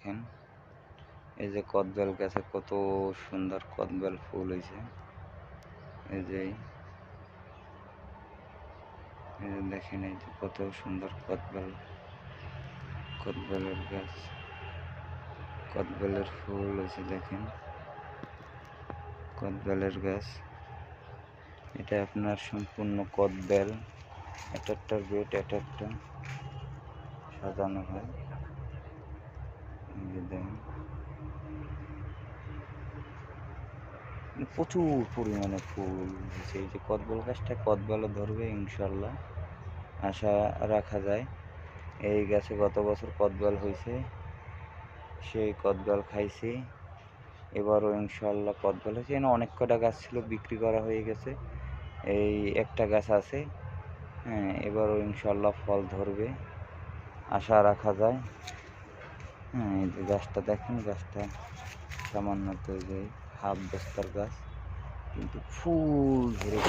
দেখেন। এই যে কদবেল গাছে কত সুন্দর কদবেল ফুল হয়েছে এই যে এই যে দেখেন এই যে কত সুন্দর কদবেল, কদবেলের গাছ, কদবেলের ফুল হয়েছে দেখেন। কদবেলের গাছ, এটা আপনার সম্পূর্ণ কদবেল। একটা একটা বেড একটা একটা সাজানো হয়। দেখেন মানে প্রচুর পরিমাণে ফুল এই যে কদবেল গাছটা, কদবেলও ধরবে ইনশাল্লাহ। আশা রাখা যায়। এই গাছে গত বছর কদবেল হয়েছে। সেই কদবেল খাইছি। এবারও ইনশাল্লাহ কদবেল হয়েছে। এখানে অনেক কটা গাছ ছিল, বিক্রি করা হয়ে গেছে। এই একটা গাছ আছে। হ্যাঁ এবারও ইনশাল্লাহ ফল ধরবে। আশা রাখা যায়। হ্যাঁ এই যে গাছটা দেখেন, গাছটা সামান্য তো যে হাফ বস্তার গাছ, কিন্তু ফুল ধরে